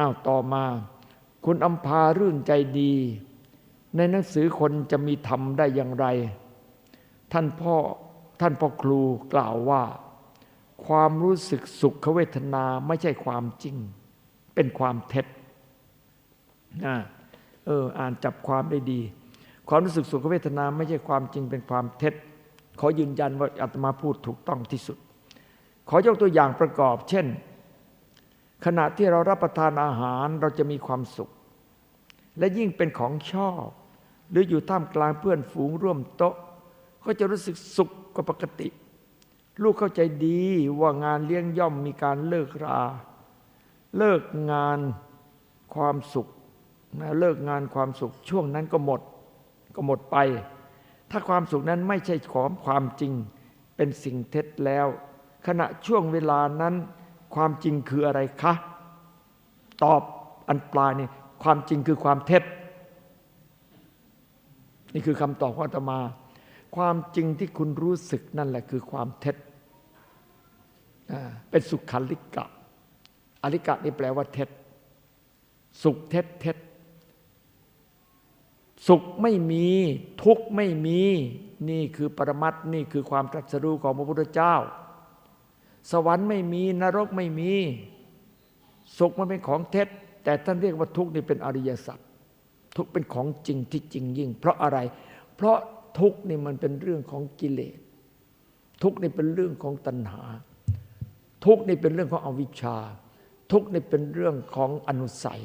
อ้าวต่อมา คุณอัมพารื่นใจดี ในหนังสือคนจะมีธรรมได้อย่างไร ท่านพ่อท่านพ่อครูกล่าวว่า ความรู้สึกสุขเวทนาไม่ใช่ความจริง เป็นความเท็จอ่าเอออ่านจับความได้ดี ความรู้สึกสุขเวทนาไม่ใช่ความจริงเป็นความเท็จ ขอยืนยันว่าอาตมาพูดถูกต้องที่สุด ขอยกตัวอย่างประกอบ เช่น ขณะที่เรารับประทานอาหารเราจะมีความสุข และยิ่งเป็นของชอบ หรืออยู่ท่ามกลางเพื่อนฝูงร่วมโต๊ะ ก็จะรู้สึกสุขกว่าปกติ ลูกเข้าใจดีว่างานเลี้ยงย่อมมีการเลิกรา เลิกงานความสุขนะเลิกงานความสุขช่วงนั้นก็หมด ก็หมดไป ถ้าความสุขนั้นไม่ใช่ของความจริง เป็นสิ่งเท็จแล้ว ขณะช่วงเวลานั้น ความจริงคืออะไรคะ ตอบอันปลายนี่ความจริงคือความเท็จ นี่คือคำตอบของอาตมา ความจริงที่คุณรู้สึกนั่นแหละคือความเท็จเป็นสุขขันลิกะอลิกะนี่แปลว่าเท็จ สุขเท็จเท็จ สุขไม่มีทุกข์ไม่มี นี่คือปรมัตถ์นี่คือความตรัสรู้ของพระพุทธเจ้า สวรรค์ไม่มีนรกไม่มี สุขมันเป็นของเท็จ แต่ท่านเรียกว่าทุกข์นี่เป็นอริยสัจทุกข์เป็นของจริงที่จริงยิ่ง เพราะอะไร เพราะทุกข์นี่มันเป็นเรื่องของกิเลส ทุกข์นี่เป็นเรื่องของตัณหา ทุกข์นี่เป็นเรื่องของอวิชชา ทุกข์นี่เป็นเรื่องของอนุสัย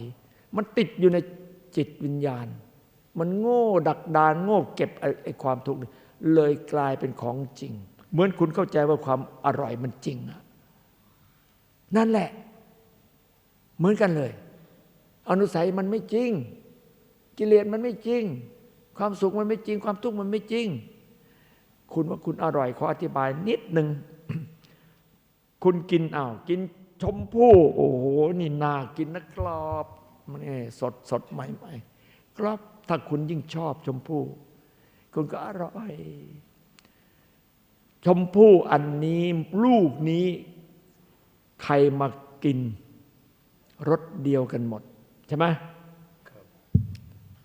มันติดอยู่ในจิตวิญญาณ มันโง่ดักดานโง่เก็บไอ้ความทุกข์เลยกลายเป็นของจริง เหมือนคุณเข้าใจว่าความอร่อยมันจริงนั่นแหละ เหมือนกันเลย อนุสัยมันไม่จริง กิเลสมันไม่จริง ความสุขมันไม่จริง ความทุกข์มันไม่จริง คุณว่าคุณอร่อยขออธิบายนิดหนึ่งคุณกินอ้าวกินชมพู่โอ้โหนี่นากินนะครับมันนี่สดสดใหม่ใหม่ๆครับถ้าคุณยิ่งชอบชมพู่ คุณก็อร่อย ชมพู่อันนี้ลูกนี้ ใครมากินรสเดียวกันหมด ใช่ไหม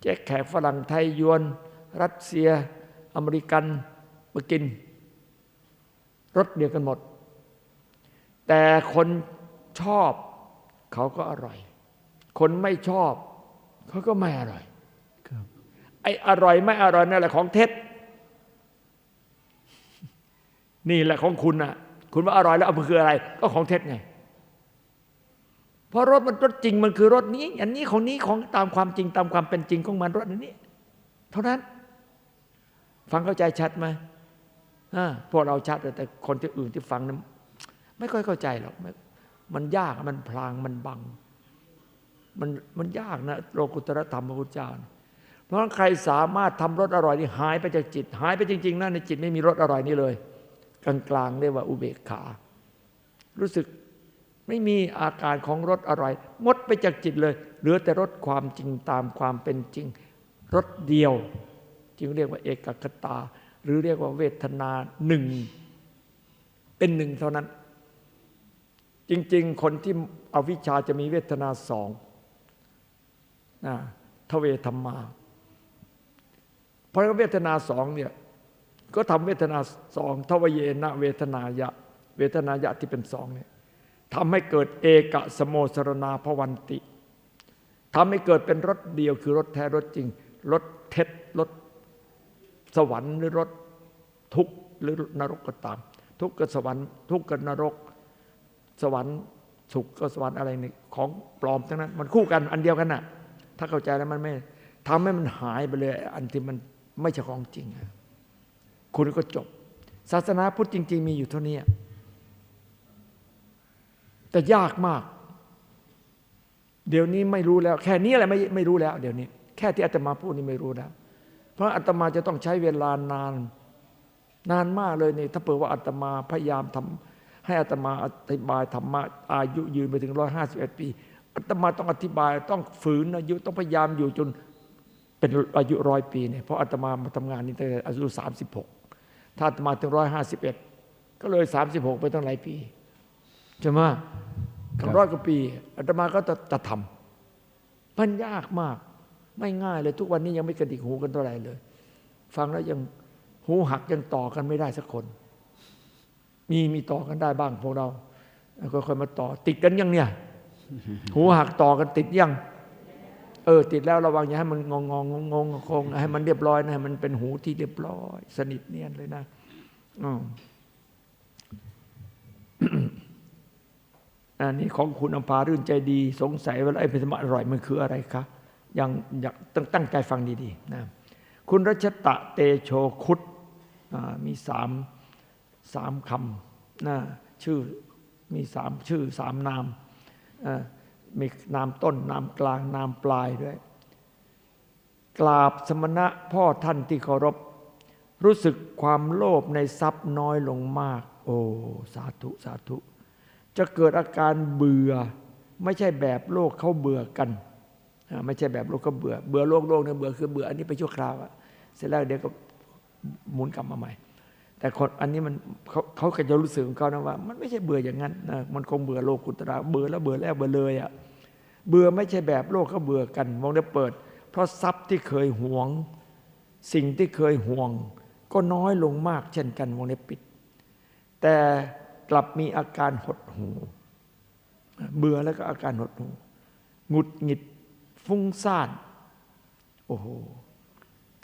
เจ๊แขกฝรั่งไทยยวน รัสเซีย อเมริกันมากินรสเดียวกันหมด แต่คนชอบเขาก็อร่อย คนไม่ชอบ เขาก็ไม่อร่อยครับไอ้อร่อยไม่อร่อยนั่นแหละของเท็จ นี่แหละของคุณน่ะคุณว่าอร่อยแล้วเอามันคืออะไร ก็ของเท็จไง เพราะรสมันรสจริงมันคือรสนี้ อันนี้ของนี้ของตามความจริงตามความเป็นจริงของมันรสอันนี้ เท่านั้น ฟังเข้าใจชัดไหมอ่าพวกเราชัดแต่คนที่อื่นที่ฟังนั้นไม่ค่อยเข้าใจหรอกมันยากมันพลางมันบัง มันมันยากนะโลกุตรธรรมพระพุทธเจ้าเนี่ยเพราะงั้นใครสามารถทำรสอร่อยนี่หายไปจากจิต หายไปจริงๆนะในจิตไม่มีรสอร่อยนี่เลย กลางๆเรียกว่าอุเบกขา รู้สึกไม่มีอาการของรสอร่อยหมดไปจากจิตเลย เหลือแต่รสความจริงตามความเป็นจริงรสเดียว จึงเรียกว่าเอกคตา หรือเรียกว่าเวทนาหนึ่ง เป็นหนึ่งเท่านั้น จริง ๆ คนที่อวิชชาจะมีเวทนาสองนะทเวธรรมา เพราะเวทนาสองเนี่ย ก็ทำเวทนาสองทวเยนะเวทนายะ เวทนายะที่เป็นสองเนี่ยทำให้เกิดเอกสโมสรณาภวันติทำให้เกิดเป็นรถเดียวคือรถแท้รถจริงรถเท็จรถสวรรค์หรือรถทุกข์หรือนรกก็ตาม ทุกข์กับสวรรค์ ทุกข์กับนรก สวรรค์สุขก็สวรรค์อะไรนี่ของปลอมทั้งนั้น มันคู่กันอันเดียวกันน่ะ ถ้าเข้าใจแล้วมันไม่ทำให้มันหายไปเลย อันที่มันไม่ใช่ของจริงอะ คุณก็จบ ศาสนาพุทธจริง ๆ มีอยู่เท่านี้แต่ยากมาก เดี๋ยวนี้ไม่รู้แล้ว แค่นี้แหละไม่ไม่รู้แล้ว เดี๋ยวนี้ แค่ที่อาตมาพูดนี่ไม่รู้แล้วเพราะอาตมาจะต้องใช้เวลานาน นานมากเลยนี่ ถ้าเปิดว่าอาตมาพยายามทำให้อาตมาอธิบายธรรมะอายุยืนไปถึงร้อยห้าสิบเอ็ดปีอาตมาต้องอธิบาย ต้องฝืนอายุต้องพยายามอยู่จนเป็นอายุร้อยปีเนี่ยเพราะอาตมามาทำงานนี่ตั้งแต่อายุสามสิบหก ถ้าอาตมาถึงร้อยห้าสิบเอ็ดก็เลยสามสิบหกไปตั้งหลายปีใช่ไหมครัตั้งบร้อยกว่าปีอาตมาก็จะจะทมันยากมาก ไม่ง่ายเลยทุกวันนี้ยังไม่กระดิกหูกันเท่าไหร่เลย ฟังแล้วยังหูหักยังต่อกันไม่ได้สักคน มีมีต่อกันได้บ้างพวกเราแล้วก็ค่อยมาต่อ ติดกันยังเนี่ย หูหักต่อกันติดยัง เออ ติดแล้วระวังอย่าให้มันงงงงงงคงให้มันเรียบร้อยนะให้มันเป็นหูที่เรียบร้อย สนิทเนียนเลยนะอืมอันนี้ของคุณอภารื่นใจดี สงสัยว่าไอ้เป็นสมะอร่อยมันคืออะไรคะยังอยากต้องตั้งใจฟังดีๆนะคุณรัชตะเตโชคุตมีสามสามคำนะชื่อมีสามชื่อสามนามอ่า มีนามต้นนามกลางนามปลายด้วย กราบสมณะพ่อท่านที่เคารพ รู้สึกความโลภในทรัพย์น้อยลงมาก โอ้สาธุสาธุ จะเกิดอาการเบื่อ ไม่ใช่แบบโลกเขาเบื่อกันไม่ใช่แบบโลกเขาเบื่อ เบื่อโลกโลกเนี่ยเบื่อคือเบื่ออันนี้ไปชั่วคราวอะเสร็จแล้วเดี๋ยวก็หมุนกลับมาใหม่ แต่คนอันนี้มันเขาเขาก็จะรู้สึกของเขานะว่า มันไม่ใช่เบื่ออย่างนั้นนะมันคงเบื่อโลกุตระเบื่อแล้วเบื่อแล้วเบื่อเลยอะเบื่อไม่ใช่แบบโลกเขาเบื่อกันมองได้เปิด เพราะทรัพย์ที่เคยหวง สิ่งที่เคยห่วง ก็น้อยลงมากเช่นกันวงเล็บปิด แต่กลับมีอาการหดหูเบื่อแล้วก็อาการหดหูหงุดหงิดฟุ้งซ่าน โอ้โห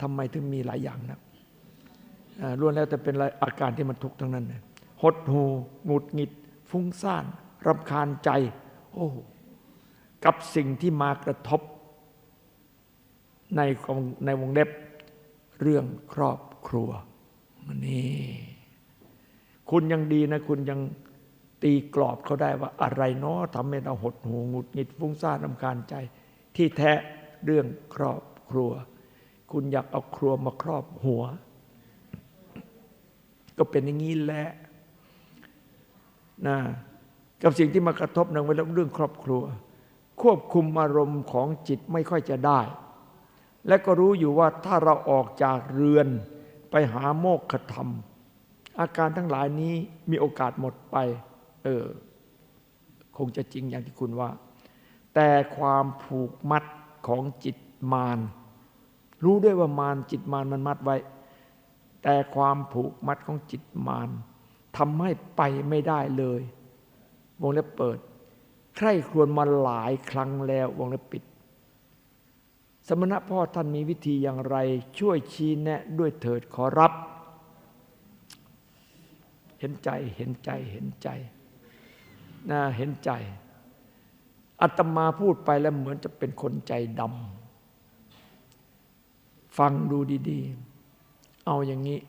ทำไมถึงมีหลายอย่างนะอ่า ล้วนแล้วแต่เป็นอาการที่มันทุกข์ทั้งนั้นเลยหดหูหงุดหงิด ฟุ้งซ่านรำคาญใจ โอ้โหกับสิ่งที่มากระทบในในวงเล็บเรื่องครอบครัวนี่คุณยังดีนะ คุณยังตีกรอบเขาได้ว่าอะไรเนาะทำให้เราหดหูหงุดหงิดฟุ้งซ่านรำคาญใจ ที่แท้เรื่องครอบครัว คุณอยากเอาครัวมาครอบหัว ก็เป็นอย่างนี้แหละนะกับสิ่งที่มากระทบในเรื่องครอบครัว ควบคุมอารมณ์ของจิตไม่ค่อยจะได้ และก็รู้อยู่ว่าถ้าเราออกจากเรือนไปหาโมกขธรรม อาการทั้งหลายนี้มีโอกาสหมดไป เออ คงจะจริงอย่างที่คุณว่า แต่ความผูกมัดของจิตมารรู้ด้วยว่ามารจิตมารมันมัดไว้ แต่ความผูกมัดของจิตมารทำให้ไปไม่ได้เลย วงเล็บเปิด ใครควญมาหลายครั้งแล้ววงเล็บปิด สมณะพ่อท่านมีวิธีอย่างไร ช่วยชี้แนะด้วยเถิดขอรับ เห็นใจเห็นใจเห็นใจนะเห็นใจอาตมาพูดไปแล้วเหมือนจะเป็นคนใจดำฟังดูดี ๆ เอาอย่างนี้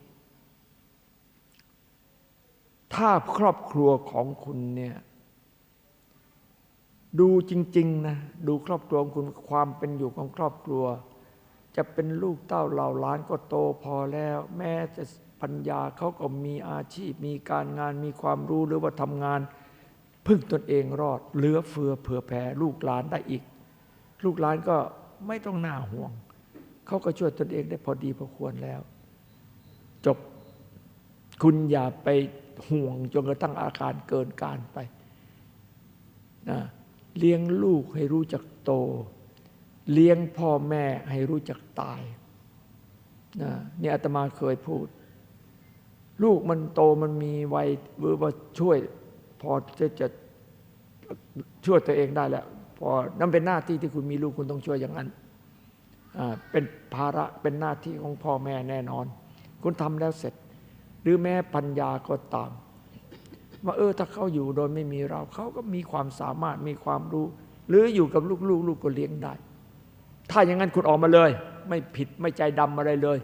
ถ้าครอบครัวของคุณเนี่ยดูจริง ๆ นะ ดูครอบครัวของคุณความเป็นอยู่ของครอบครัว จะเป็นลูกเต้าเหล่าล้านก็โตพอแล้ว แม้จะปัญญาเขาก็มีอาชีพ มีการงานมีความรู้หรือว่าทำงาน พึ่งตนเองรอด เหลือเฟือเผื่อแผ่ลูกหลานได้อีก ลูกหลานก็ไม่ต้องน่าห่วง เขาก็ช่วยตนเองได้พอดีพอควรแล้ว จบ คุณอย่าไปห่วงจนกระทั่งอาการเกินการไปนะเลี้ยงลูกให้รู้จักโต เลี้ยงพ่อแม่ให้รู้จักตายนะนี่อาตมาเคยพูด ลูกมันโตมันมีวัยหรือว่าช่วย พอจะจะช่วยตัวเองได้แล้ว พอนั่นเป็นหน้าที่ที่คุณมีลูกคุณต้องช่วยอย่างนั้นเป็นภาระเป็นหน้าที่ของพ่อแม่แน่นอน คุณทำแล้วเสร็จ หรือแม้ปัญญาก็ตาม ว่าเออถ้าเขาอยู่โดยไม่มีเราเขาก็มีความสามารถมีความรู้ หรืออยู่กับลูกๆลูกก็เลี้ยงได้ ถ้าอย่างนั้นคุณออกมาเลย ไม่ผิดไม่ใจดำอะไรเลย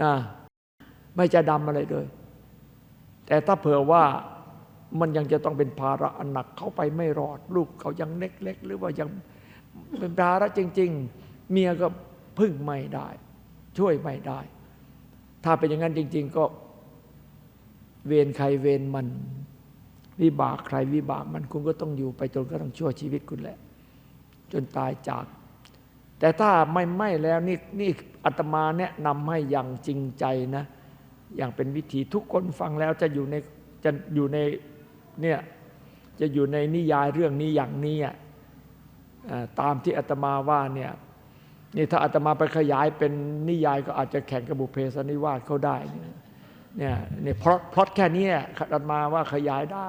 นะไม่ใจดำอะไรเลย แต่ถ้าเผื่อว่ามันยังจะต้องเป็นภาระอันหนักเขาไปไม่รอด ลูกเขายังเล็กๆหรือว่ายังเป็นภาระจริง ๆ เมียก็พึ่งไม่ได้ ช่วยไม่ได้ ถ้าเป็นอย่างนั้นจริง ๆ ก็เวรใครเวรมัน วิบากใครวิบากมันคุณก็ต้องอยู่ไปจนก็ต้องชั่วชีวิตคุณแหละ จนตายจาก แต่ถ้าไม่ไม่แล้วนี่นี่อาตมาแนะนำให้อย่างจริงใจนะ อย่างเป็นวิธีทุกคนฟังแล้วจะอยู่ในจะอยู่ในเนี่ยจะอยู่ในนิยายเรื่องนี้อย่างนี้อ่อตามที่อาตมาว่าเนี่ย นี่ถ้าอาตมาไปขยายเป็นนิยายก็อาจจะแข่งกับบุเพสนิวาสเขาได้เนี่ยเนี่ยนี่เพราะพราะแค่นี้อาตมาว่าขยายได้